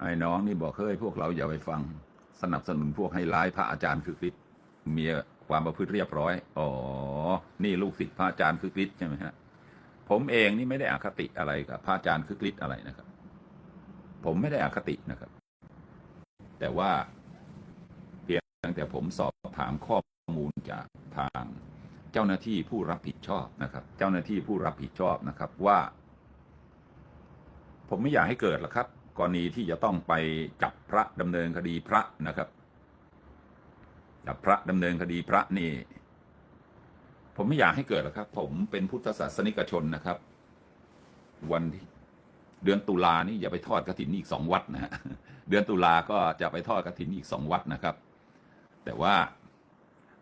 ไอ้น้องนี่บอกเฮ้ยพวกเราอย่าไปฟัง สนับสนุนพวกให้ร้ายพระอาจารย์คือคริสต์มีความประพฤติเรียบร้อย อ๋อ นี่ลูกศิษย์พระอาจารย์คือคริสต์ใช่ไหมฮะ ผมเองนี่ไม่ได้อคติอะไรกับพระอาจารย์คือคริสต์อะไรนะครับ ผมไม่ได้อคตินะครับ แต่ว่าเพียงแต่ผมสอบถามข้อมูลจากทางเจ้าหน้าที่ผู้รับผิดชอบนะครับ เจ้าหน้าที่ผู้รับผิดชอบนะครับว่า ผมไม่อยากให้เกิดหรอกครับ กรณีที่จะต้องไปจับพระดำเนินคดีพระนะครับ จับพระดำเนินคดีพระนี่ ผมไม่อยากให้เกิดหรอกครับ ผมเป็นพุทธศาสนิกชนนะครับ วันที่เดือนตุลานี่อย่าไปทอดกระถินอีกสองวัดนะฮะเดือนตุลาก็จะไปทอดกระถินอีกสองวัดนะครับ แต่ว่า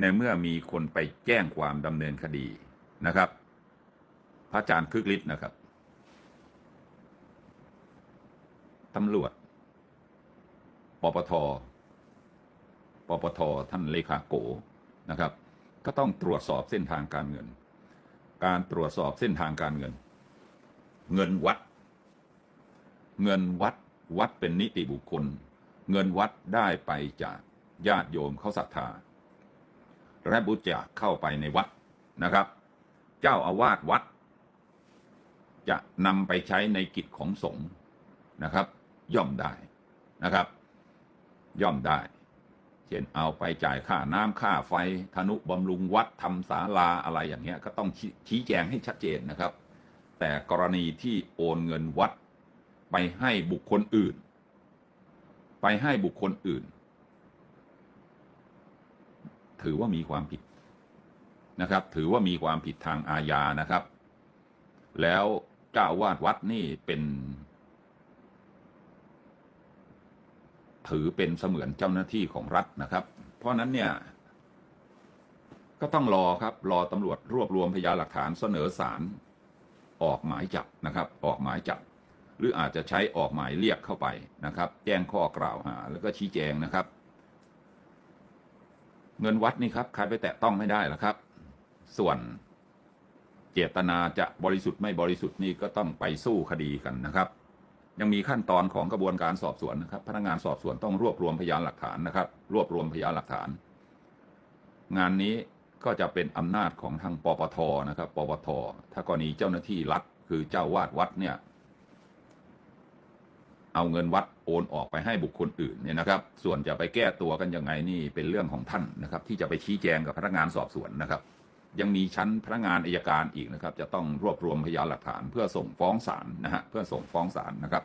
ในเมื่อมีคนไปแจ้งความดำเนินคดีนะครับ พระอาจารย์คึกฤทธิ์นะครับ ตำรวจ ปปท ปปท ท่านเลขาโกนะครับ ก็ต้องตรวจสอบเส้นทางการเงิน การตรวจสอบเส้นทางการเงิน เงินวัด เงินวัดวัดเป็นนิติบุคคล เงินวัดได้ไปจากญาติโยมเขาศรัทธาและบุจจาคเข้าไปในวัดนะครับ เจ้าอาวาสวัด จะนำไปใช้ในกิจของสงฆ์นะครับ ย่อมได้นะครับ ย่อมได้ เช่นเอาไปจ่ายค่าน้ำค่าไฟธนุบำรุงวัดทำศาลาอะไรอย่างเงี้ยก็ต้องชี้แจงให้ชัดเจนนะครับ แต่กรณีที่โอนเงินวัดไปให้บุคคลอื่น ไปให้บุคคลอื่น ถือว่ามีความผิดนะครับ ถือว่ามีความผิดทางอาญานะครับ แล้วเจ้าวาดวัดนี่เป็น ถือเป็นเสมือนเจ้าหน้าที่ของรัฐนะครับ เพราะนั้นเนี่ย ก็ต้องรอครับรอตำรวจรวบรวมพยานหลักฐานเสนอศาลออกหมายจับนะครับ ออกหมายจับ หรืออาจจะใช้ออกหมายเรียกเข้าไปนะครับ แจ้งข้อกล่าวหา แล้วก็ชี้แจงนะครับ เงินวัดนี่ครับใครไปแตะต้องไม่ได้หรอกครับ ส่วนเจตนาจะบริสุทธิ์ไม่บริสุทธิ์นี่ก็ต้องไปสู้คดีกันนะครับ ยังมีขั้นตอนของกระบวนการสอบสวนนะครับ พนักงานสอบสวนต้องรวบรวมพยานหลักฐานนะครับ รวบรวมพยานหลักฐาน งานนี้ก็จะเป็นอำนาจของทางปปทนะครับ ปปท ถ้ากรณีเจ้าหน้าที่รัฐคือเจ้าวาดวัดเนี่ย เอาเงินวัดโอนออกไปให้บุคคลอื่นเนี่ยนะครับ ส่วนจะไปแก้ตัวกันยังไงนี่เป็นเรื่องของท่านนะครับ ที่จะไปชี้แจงกับพนักงานสอบสวนนะครับ ยังมีชั้นพนักงานอายการอีกนะครับ จะต้องรวบรวมพยานหลักฐานเพื่อส่งฟ้องศาลนะฮะเพื่อส่งฟ้องศาลนะครับ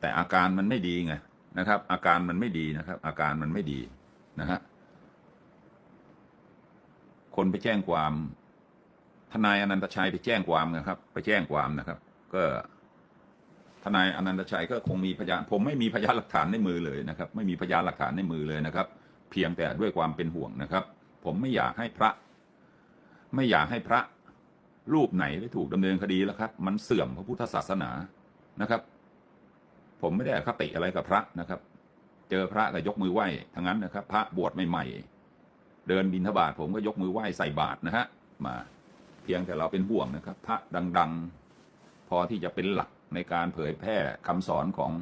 แต่อาการมันไม่ดีไงนะครับ อาการมันไม่ดีนะครับ อาการมันไม่ดีนะฮะคนไปแจ้งความทนายอนันตชัยไปแจ้งความนะครับ ไปแจ้งความนะครับ ก็ ทนายอนันตชัยก็คงมีพยานผมไม่มีพยานหลักฐานในมือเลยนะครับ ไม่มีพยานหลักฐานในมือเลยนะครับ เพียงแต่ด้วยความเป็นห่วงนะครับ ผมไม่อยากให้พระ ไม่อยากให้พระรูปไหนได้ถูกดำเนินคดีแล้วครับ มันเสื่อมพระพุทธศาสนานะครับ ผมไม่ได้คติอะไรกับพระนะครับ เจอพระก็ยกมือไหว้ทั้งนั้นนะครับ พระบวชใหม่ๆเดินบิณฑบาตผมก็ยกมือไหว้ใส่บาตรนะฮะมาเพียงแต่เราเป็นห่วงนะครับ พระดัง ๆ พอที่จะเป็นหลัก ในการเผยแพร่คำสอนของ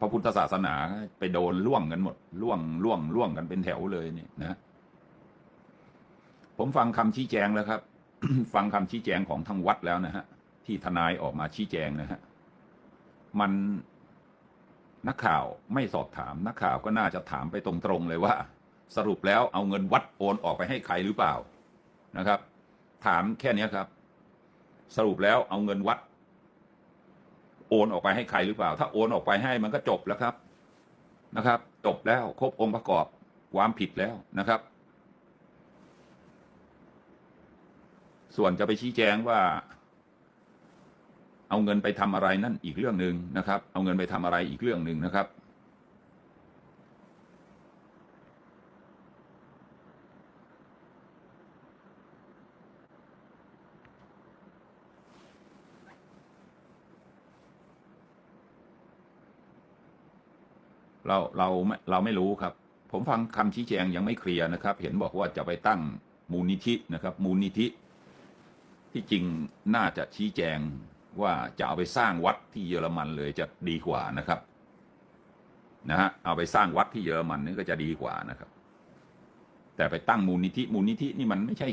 พระพุทธศาสนาไปโดนล่วงกันหมดล่วงล่วงล่วงกันเป็นแถวเลยนี่นะ ผมฟังคำชี้แจงแล้วครับ ฟังคำชี้แจงของทางวัดแล้วนะฮะที่ทนายออกมาชี้แจงนะฮะมันนักข่าวไม่สอบถาม นักข่าวก็น่าจะถามไปตรงๆเลยว่า สรุปแล้วเอาเงินวัดโอนออกไปให้ใครหรือเปล่านะครับ ถามแค่นี้ครับ สรุปแล้วเอาเงินวัด โอนออกไปให้ใครหรือเปล่า ถ้าโอนออกไปให้มันก็จบแล้วครับนะครับ จบแล้วครบองค์ประกอบความผิดแล้วนะครับ ส่วนจะไปชี้แจงว่า เอาเงินไปทำอะไรนั่นอีกเรื่องหนึ่งนะครับ เอาเงินไปทำอะไรอีกเรื่องหนึ่งนะครับ เราเราไม่เราไม่รู้ครับ ผมฟังคำชี้แจงยังไม่เคลียร์นะครับ เห็นบอกว่าจะไปตั้งมูลนิธินะครับ มูลนิธิ ที่จริงน่าจะชี้แจงว่าจะเอาไปสร้างวัดที่เยอรมันเลยจะดีกว่านะครับนะฮะเอาไปสร้างวัดที่เยอรมันนี่ก็จะดีกว่านะครับ แต่ไปตั้งมูลนิธิ มูลนิธินี่มันไม่ใช่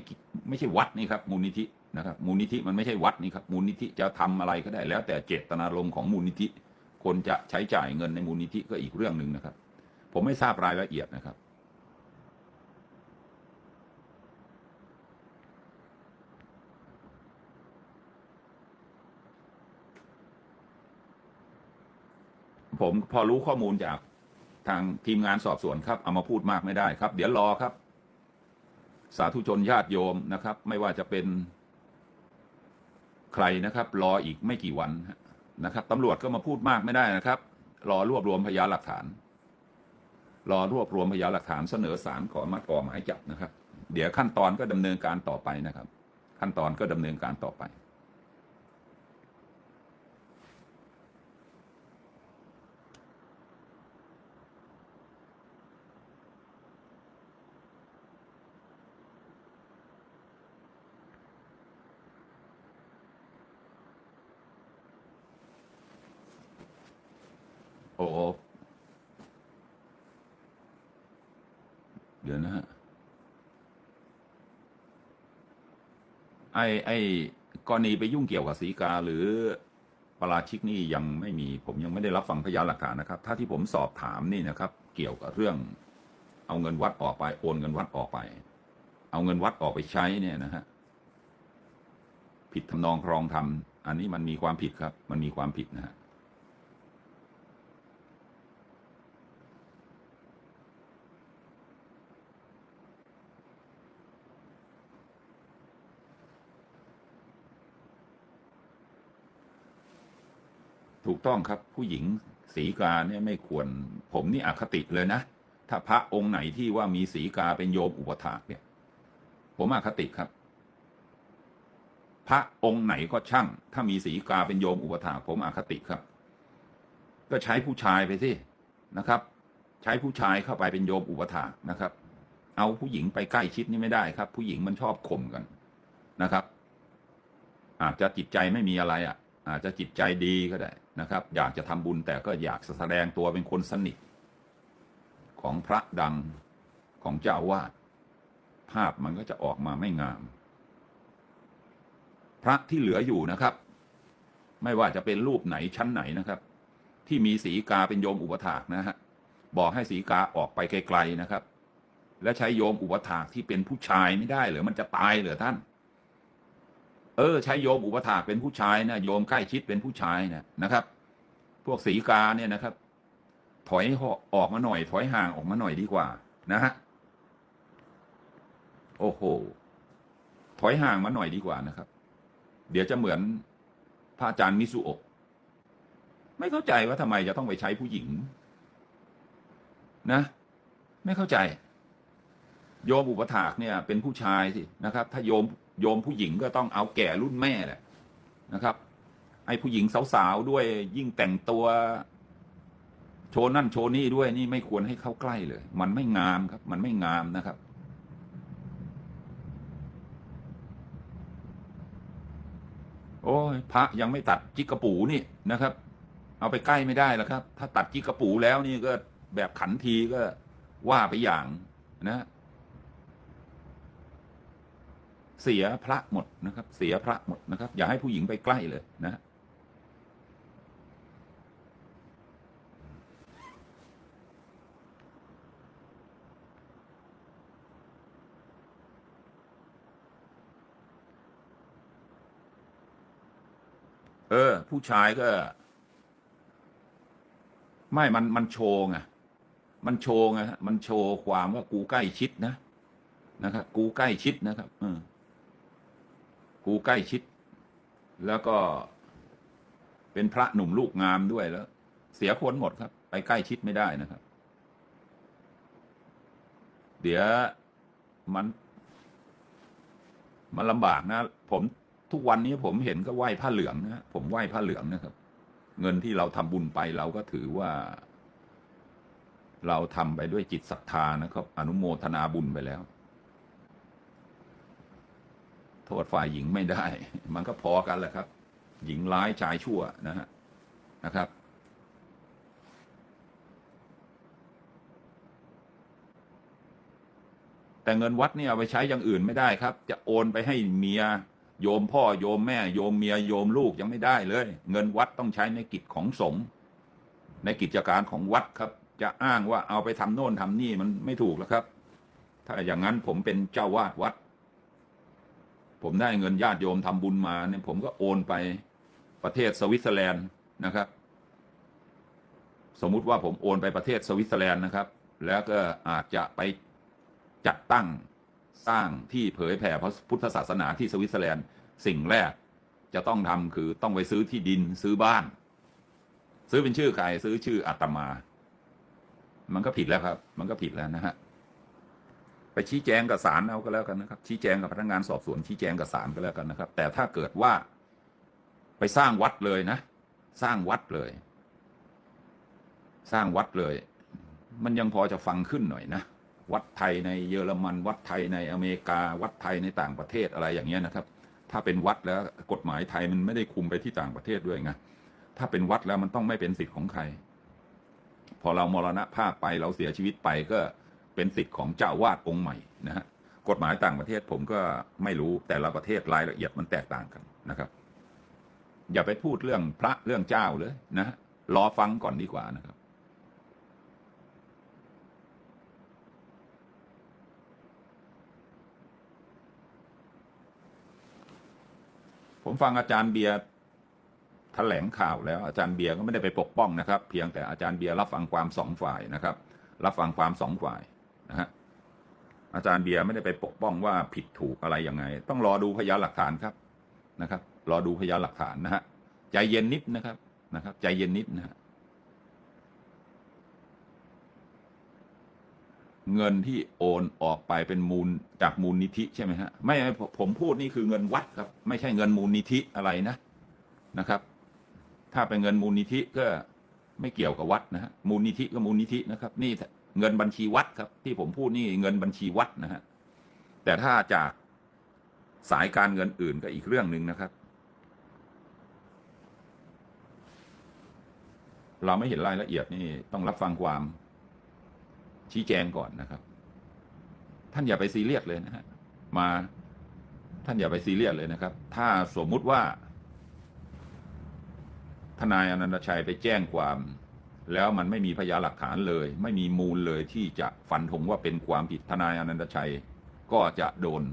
ไม่ใช่วัดนี่ครับมูลนิธินะครับ มูลนิธิมันไม่ใช่วัดนี่ครับ มูลนิธิจะทำอะไรก็ได้แล้วแต่เจตนารมณ์ของมูลนิธิ คนจะใช้จ่ายเงินในมูลนิธิก็อีกเรื่องหนึ่งนะครับ ผมไม่ทราบรายละเอียดนะครับ ผมพอรู้ข้อมูลจากทางทีมงานสอบสวนครับ เอามาพูดมากไม่ได้ครับ เดี๋ยวรอครับ สาธุชนญาติโยมนะครับ ไม่ว่าจะเป็นใครนะครับ รออีกไม่กี่วัน นะครับตำรวจก็มาพูดมากไม่ได้นะครับ รอรวบรวมพยานหลักฐาน รอรวบรวมพยานหลักฐานเสนอสารขอมาก่อหมายจับนะครับ เดี๋ยวขั้นตอนก็ดำเนินการต่อไปนะครับ ขั้นตอนก็ดำเนินการต่อไป โอ้เดี๋ยวนะฮะ ไอ้ไอ้กรณีไปยุ่งเกี่ยวกับสีกาหรือปราชิกนี่ยังไม่มี ผมยังไม่ได้รับฟังพยานหลักฐานนะครับ ถ้าที่ผมสอบถามนี่นะครับ เกี่ยวกับเรื่อง เอาเงินวัดออกไป โอนเงินวัดออกไป เอาเงินวัดออกไปใช้เนี่ยนะฮะผิดทำนองครองธรรมอันนี้มันมีความผิดครับ มันมีความผิดนะฮะ ถูกต้องครับผู้หญิงสีกาเนี่ยไม่ควร ผมนี่อคติเลยนะ ถ้าพระองค์ไหนที่ว่ามีสีกาเป็นโยมอุปถากเนี่ย ผมอคติครับ พระองค์ไหนก็ช่าง ถ้ามีสีกาเป็นโยมอุปถากผมอคติครับ ก็ใช้ผู้ชายไปสินะครับ ใช้ผู้ชายเข้าไปเป็นโยมอุปถากนะครับ เอาผู้หญิงไปใกล้ชิดนี่ไม่ได้ครับ ผู้หญิงมันชอบข่มกันนะครับ อาจจะจิตใจไม่มีอะไรอะ อาจจะจิตใจดีก็ได้นะครับ อยากจะทำบุญแต่ก็อยากแสดงตัวเป็นคนสนิท ของพระดังของเจ้าวาดภาพมันก็จะออกมาไม่งาม พระที่เหลืออยู่นะครับ ไม่ว่าจะเป็นรูปไหนชั้นไหนนะครับ ที่มีสีกาเป็นโยมอุปถากนะฮะบอกให้สีกาออกไปไกลๆนะครับ และใช้โยมอุปถากที่เป็นผู้ชายไม่ได้หรือมันจะตายเหรือท่าน เออ ใช้โยมอุปถากเป็นผู้ชายนะโยมใกล้ชิดเป็นผู้ชายนะนะครับ พวกสีกาเนี่ยนะครับ ถอยออกมาหน่อย ถอยห่างออกมาหน่อยดีกว่า นะฮะโอ้โหถอยห่างมาหน่อยดีกว่านะครับ เดี๋ยวจะเหมือนพระอาจารย์มิสุโอะไม่เข้าใจว่าทำไมจะต้องไปใช้ผู้หญิง นะ ไม่เข้าใจ โยมอุปถากเนี่ย เป็นผู้ชายสินะครับ ถ้าโยม โยมผู้หญิงก็ต้องเอาแก่รุ่นแม่แหละนะครับ ไอ้ผู้หญิงสาวๆด้วยยิ่งแต่งตัว โชว์นั่นโชว์นี่ด้วยนี่ไม่ควรให้เข้าใกล้เลย มันไม่งามครับ มันไม่งามนะครับ โอ้ยพระยังไม่ตัดจิกกระปูนี่นะครับ เอาไปใกล้ไม่ได้แล้วครับ ถ้าตัดจิกกระปูแล้วนี่ก็แบบขันทีก็ว่าไปอย่างนะ เสียพระหมดนะครับ เสียพระหมดนะครับ อย่าให้ผู้หญิงไปใกล้เลยนะเออ ผู้ชายก็ ไม่มันมันโชว์ไงมันโชว์ไงฮะมันโชว์ความว่ากูใกล้ชิดนะนะครับ กูใกล้ชิดนะครับเอ กูใกล้ชิด แล้วก็เป็นพระหนุ่มลูกงามด้วยแล้ว เสียคนหมดครับ ไปใกล้ชิดไม่ได้นะครับ เดี๋ยวมัน มันลำบากนะ ผมทุกวันนี้ผมเห็นก็ไหว้ผ้าเหลืองนะผมไหว้ผ้าเหลืองนะครับ เงินที่เราทำบุญไปเราก็ถือว่า เราทำไปด้วยจิตศรัทธานะครับ อนุโมทนาบุญไปแล้ว ถ โทษฝ่ายหญิงไม่ได้ มันก็พอกันแหละครับ หญิงร้ายชายชั่วนะฮะนะครับ แต่เงินวัดเนี่ยเอาไปใช้อย่างอื่นไม่ได้ครับ จะโอนไปให้เมียโยมพ่อโยมแม่โยมเมียโยมลูกยังไม่ได้เลย เงินวัดต้องใช้ในกิจของสงฆ์ในกิจการของวัดครับ จะอ้างว่าเอาไปทำโน่นทำนี่มันไม่ถูกแล้วครับ ถ้าอย่างนั้นผมเป็นเจ้าวาดวัด ผมได้เงินญาติโยมทำบุญมาเนี่ยผมก็โอนไปประเทศสวิตเซอร์แลนด์นะครับ สมมุติว่าผมโอนไปประเทศสวิตเซอร์แลนด์นะครับ แล้วก็อาจจะไปจัดตั้งสร้างที่เผยแผ่พระพุทธศาสนาที่สวิตเซอร์แลนด์ สิ่งแรกจะต้องทำคือต้องไปซื้อที่ดินซื้อบ้าน ซื้อเป็นชื่อใครซื้อชื่ออาตมา มันก็ผิดแล้วครับ มันก็ผิดแล้วนะฮะ ไปชี้แจงกับศาลเอาก็แล้วกันนะครับ ชี้แจงกับพนักงานสอบสวนชี้แจงกับศาลก็แล้วกันนะครับ แต่ถ้าเกิดว่าไปสร้างวัดเลยนะ สร้างวัดเลย สร้างวัดเลย มันยังพอจะฟังขึ้นหน่อยนะวัดไทยในเยอรมัน วัดไทยในอเมริกา วัดไทยในต่างประเทศอะไรอย่างเงี้ยนะครับ ถ้าเป็นวัดแล้วกฎหมายไทยมันไม่ได้คุมไปที่ต่างประเทศด้วยไงถ้าเป็นวัดแล้วมันต้องไม่เป็นสิทธิ์ของใคร พอเรามรณภาพไปเราเสียชีวิตไปก็ เป็นสิทธิ์ของเจ้าวาดองค์ใหม่นะฮะกฎหมายต่างประเทศผมก็ไม่รู้แต่ละประเทศรายละเอียดมันแตกต่างกันนะครับ อย่าไปพูดเรื่องพระเรื่องเจ้าเลยนะฮะรอฟังก่อนดีกว่านะครับ ผมฟังอาจารย์เบียร์แถลงข่าวแล้วอาจารย์เบียร์ก็ไม่ได้ไปปกป้องนะครับ เพียงแต่อาจารย์เบียร์รับฟังความสองฝ่ายนะครับ รับฟังความสองฝ่าย นะฮะอาจารย์เบียร์ไม่ได้ไปปกป้องว่าผิดถูกอะไรยังไง ต้องรอดูพยานหลักฐานครับนะครับ รอดูพยานหลักฐานนะฮะใจเย็นนิดนะครับนะครับ ใจเย็นนิดนะฮะเงินที่โอนออกไปเป็นมูลจากมูลนิธิใช่ไหมฮะไม่ผมผมพูดนี่คือเงินวัดครับ ไม่ใช่เงินมูลนิธิอะไรนะนะครับ ถ้าเป็นเงินมูลนิธิก็ไม่เกี่ยวกับวัดนะฮะมูลนิธิก็มูลนิธินะครับ นี่ เงินบัญชีวัดครับ ที่ผมพูดนี่เงินบัญชีวัดนะฮะแต่ถ้าจากสายการเงินอื่นก็อีกเรื่องหนึ่งนะครับ เราไม่เห็นรายละเอียดนี่ต้องรับฟังความชี้แจงก่อนนะครับ ท่านอย่าไปซีเรียสเลยนะฮะมาท่านอย่าไปซีเรียสเลยนะครับ ถ้าสมมุติว่า ทนายอนันตชัยไปแจ้งความ แล้วมันไม่มีพยานหลักฐานเลย ไม่มีมูลเลยที่จะฟันธงว่าเป็นความผิดทนายอนันตชัย ก็จะโดน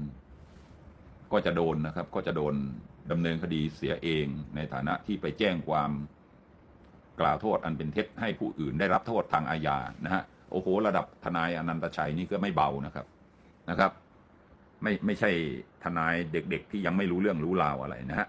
ก็จะโดนนะครับ ก็จะโดนดำเนินคดีเสียเองในฐานะที่ไปแจ้งความกล่าวโทษอันเป็นเท็จให้ผู้อื่นได้รับโทษทางอาญานะฮะโอ้โห ระดับทนายอนันตชัยนี่ก็ไม่เบานะครับนะครับ ไม่ไม่ใช่ทนายเด็ก ๆ ที่ยังไม่รู้เรื่องรู้ราวอะไรนะฮะ